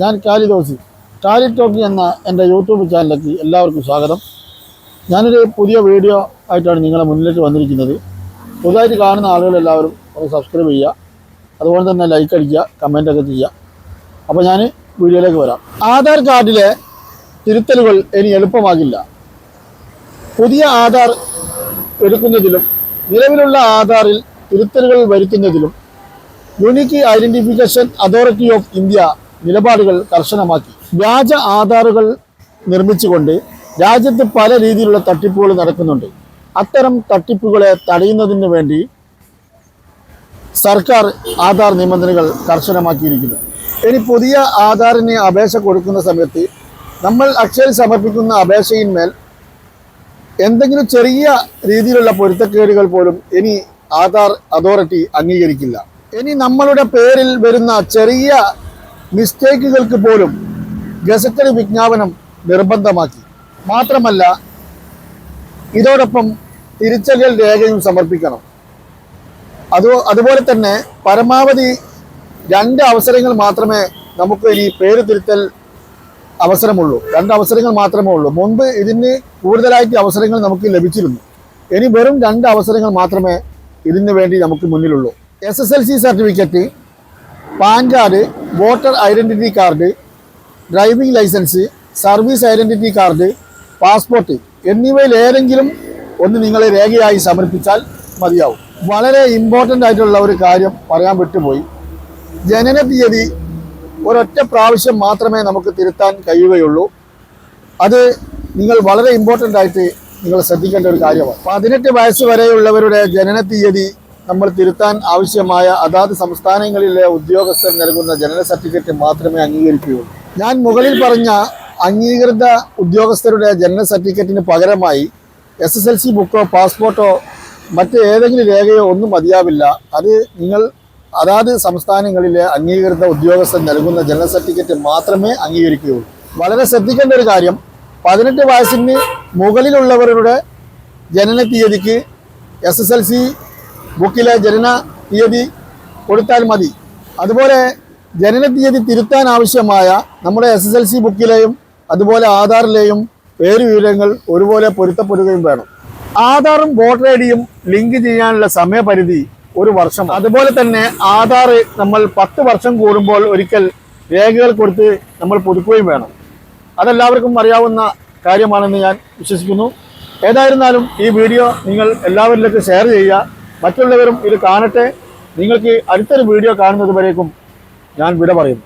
ഞാൻ കാലിദോസി കാലി ടോക്കി എന്ന എന്റെ യൂട്യൂബ് ചാനലിലേക്ക് എല്ലാവർക്കും സ്വാഗതം. ഞാനൊരു പുതിയ വീഡിയോ ആയിട്ടാണ് നിങ്ങളെ മുന്നിലേക്ക് വന്നിരിക്കുന്നത്. പുതുതായിട്ട് കാണുന്ന ആളുകളെല്ലാവരും ഒന്ന് സബ്സ്ക്രൈബ് ചെയ്യുക. അതുപോലെ തന്നെ ലൈക്ക് അടിക്കുക കമന്റ് ഒക്കെ ചെയ്യുക. അപ്പോൾ ഞാൻ വീഡിയോയിലേക്ക് വരാം. ആധാർ കാർഡിലെ തിരുത്തലുകൾ ഇനി എളുപ്പമാകില്ല. പുതിയ ആധാർ എടുക്കുന്നതിലും നിലവിലുള്ള ആധാറിൽ തിരുത്തലുകൾ വരുത്തുന്നതിലും unique identification authority of India നിലപാടുകൾ കർശനമാക്കി. വ്യാജ ആധാറുകൾ നിർമ്മിച്ചുകൊണ്ട് രാജ്യത്ത് പല രീതിയിലുള്ള തട്ടിപ്പുകൾ നടക്കുന്നുണ്ട്. അത്തരം തട്ടിപ്പുകളെ തടയുന്നതിന് വേണ്ടി സർക്കാർ ആധാർ നിബന്ധനകൾ കർശനമാക്കിയിരിക്കുന്നു. ഇനി പുതിയ ആധാറിന് അപേക്ഷ കൊടുക്കുന്ന സമയത്ത് നമ്മൾ അക്ഷയിൽ സമർപ്പിക്കുന്ന അപേക്ഷയിന്മേൽ എന്തെങ്കിലും ചെറിയ രീതിയിലുള്ള പൊരുത്തക്കേടുകൾ പോലും ഇനി ആധാർ അതോറിറ്റി അംഗീകരിക്കില്ല. ഇനി നമ്മളുടെ പേരിൽ വരുന്ന ചെറിയ മിസ്റ്റേക്കുകൾക്ക് പോലും ഗസറ്റഡ് വിജ്ഞാപനം നിർബന്ധമാക്കി. മാത്രമല്ല ഇതോടൊപ്പം തിരിച്ചറിയൽ രേഖയും സമർപ്പിക്കണം. അത് അതുപോലെ തന്നെ പരമാവധി രണ്ട് അവസരങ്ങൾ മാത്രമേ നമുക്ക് ഇനി പേര് തിരുത്തൽ അവസരമുള്ളൂ. രണ്ട് അവസരങ്ങൾ മാത്രമേ ഉള്ളൂ. മുൻപ് ഇതിന് കൂടുതലായിട്ട് അവസരങ്ങൾ നമുക്ക് ലഭിച്ചിരുന്നു. ഇനി വെറും രണ്ട് അവസരങ്ങൾ മാത്രമേ ഇതിന് വേണ്ടി നമുക്ക് മുന്നിലുള്ളൂ. S S L C certificate PAN card voter identity card driving licence service identity card passport എന്നിവയിൽ ഏതെങ്കിലും ഒന്ന് നിങ്ങൾ രേഖയായി സമർപ്പിച്ചാൽ മതിയാവും. വളരെ ഇമ്പോർട്ടന്റ് ആയിട്ടുള്ള ഒരു കാര്യം പറയാൻ വിട്ടുപോയി. ജനന തീയതി ഒരൊറ്റ പ്രാവശ്യം മാത്രമേ നമുക്ക് തിരുത്താൻ കഴിയുകയുള്ളൂ. അത് നിങ്ങൾ വളരെ ഇമ്പോർട്ടന്റ് ആയിട്ട് നിങ്ങൾ ശ്രദ്ധിക്കേണ്ട ഒരു കാര്യമാണ്. പതിനെട്ട് വയസ്സ് വരെയുള്ളവരുടെ ജനന തീയതി നമ്മൾ തിരുത്താൻ ആവശ്യമായ അതാത് സംസ്ഥാനങ്ങളിലെ ഉദ്യോഗസ്ഥർ നൽകുന്ന ജനന സർട്ടിഫിക്കറ്റ് മാത്രമേ അംഗീകരിക്കുകയുള്ളൂ. ഞാൻ മുകളിൽ പറഞ്ഞ അംഗീകൃത ഉദ്യോഗസ്ഥരുടെ ജനന സർട്ടിഫിക്കറ്റിന് പകരമായി എസ് എസ് എൽ സി ബുക്കോ പാസ്പോർട്ടോ മറ്റ് ഏതെങ്കിലും രേഖയോ ഒന്നും മതിയാവില്ല. അത് നിങ്ങൾ അതാത് സംസ്ഥാനങ്ങളിലെ അംഗീകൃത ഉദ്യോഗസ്ഥർ നൽകുന്ന ജനന സർട്ടിഫിക്കറ്റ് മാത്രമേ അംഗീകരിക്കുകയുള്ളൂ. വളരെ ശ്രദ്ധിക്കേണ്ട ഒരു കാര്യം പതിനെട്ട് വയസ്സിന് മുകളിലുള്ളവരുടെ ജനന തീയതിക്ക് എസ് എസ് എൽ സി ബുക്കിലെ ജനന തീയതി കൊടുത്താൽ മതി. അതുപോലെ ജനന തീയതി തിരുത്താൻ ആവശ്യമായ നമ്മുടെ എസ് എസ് എൽ സി ബുക്കിലെയും അതുപോലെ ആധാറിലെയും പേര് വിവരങ്ങൾ ഒരുപോലെ പൊരുത്തപ്പെടുകയും വേണം. ആധാറും വോട്ടർ ഐ ഡിയും ലിങ്ക് ചെയ്യാനുള്ള സമയപരിധി ഒരു വർഷം അതുപോലെ തന്നെ ആധാർ നമ്മൾ പത്ത് വർഷം കൂടുമ്പോൾ ഒരിക്കൽ രേഖകൾ കൊടുത്ത് നമ്മൾ പുതുക്കുകയും വേണം. അതെല്ലാവർക്കും അറിയാവുന്ന കാര്യമാണെന്ന് ഞാൻ വിശ്വസിക്കുന്നു. ഏതായിരുന്നാലും ഈ വീഡിയോ നിങ്ങൾ എല്ലാവരിലേക്കും ഷെയർ ചെയ്യുക. മറ്റുള്ളവരും ഇത് കാണട്ടെ. നിങ്ങൾക്ക് അടുത്തൊരു വീഡിയോ കാണുന്നത് വരേക്കും ഞാൻ വിട പറയുന്നു.